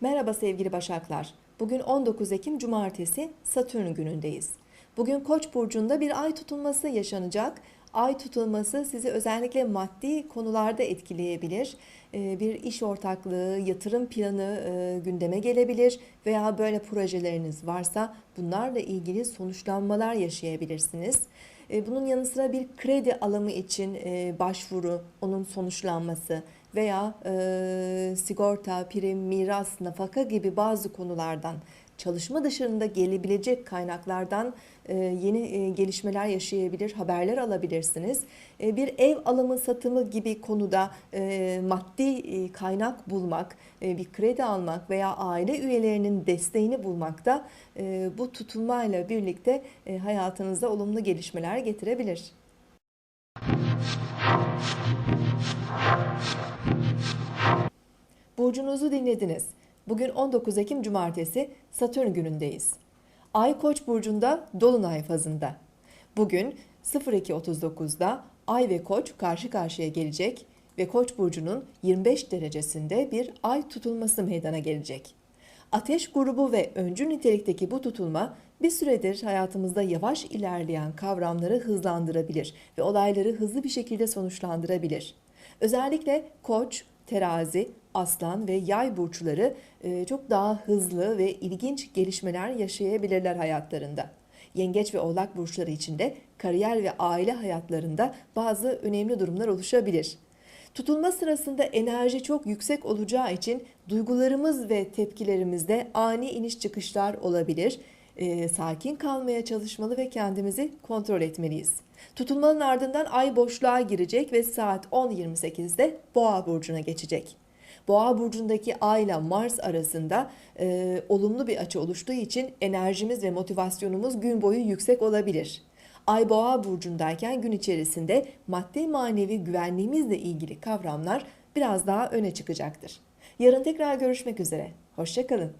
Merhaba sevgili Başaklar. Bugün 19 Ekim Cumartesi Satürn günündeyiz. Bugün Koç burcunda bir ay tutulması yaşanacak. Ay tutulması sizi özellikle maddi konularda etkileyebilir. Ee, Bir iş ortaklığı, yatırım planı e, gündeme gelebilir veya böyle projeleriniz varsa bunlarla ilgili sonuçlanmalar yaşayabilirsiniz. E, Bunun yanı sıra bir kredi alımı için e, başvuru, onun sonuçlanması veya e, sigorta, prim, miras, nafaka gibi bazı konulardan çalışma dışında gelebilecek kaynaklardan e, yeni e, gelişmeler yaşayabilir, haberler alabilirsiniz. E, bir ev alımı satımı gibi konuda maddi kaynak bulmak, bir kredi almak veya aile üyelerinin desteğini bulmak da bu tutulmayla birlikte hayatınızda olumlu gelişmeler getirebilir. Burcunuzu dinlediniz. Bugün 19 Ekim Cumartesi Satürn günündeyiz. Ay Koç burcunda dolunay fazında. Bugün 02.39'da Ay ve Koç karşı karşıya gelecek ve Koç burcunun 25 derecesinde bir ay tutulması meydana gelecek. Ateş grubu ve öncü nitelikteki bu tutulma bir süredir hayatımızda yavaş ilerleyen kavramları hızlandırabilir ve olayları hızlı bir şekilde sonuçlandırabilir. Özellikle Koç, Terazi, Aslan ve Yay burçları e, çok daha hızlı ve ilginç gelişmeler yaşayabilirler hayatlarında. Yengeç ve Oğlak burçları için de kariyer ve aile hayatlarında bazı önemli durumlar oluşabilir. Tutulma sırasında enerji çok yüksek olacağı için duygularımız ve tepkilerimizde ani iniş çıkışlar olabilir. Ee, sakin kalmaya çalışmalı ve kendimizi kontrol etmeliyiz. Tutulmanın ardından ay boşluğa girecek ve saat 10.28'de Boğa burcuna geçecek. Boğa burcundaki Ay ile Mars arasında e, olumlu bir açı oluştuğu için enerjimiz ve motivasyonumuz gün boyu yüksek olabilir. Ay Boğa burcundayken gün içerisinde maddi manevi güvenliğimizle ilgili kavramlar biraz daha öne çıkacaktır. Yarın tekrar görüşmek üzere. Hoşçakalın.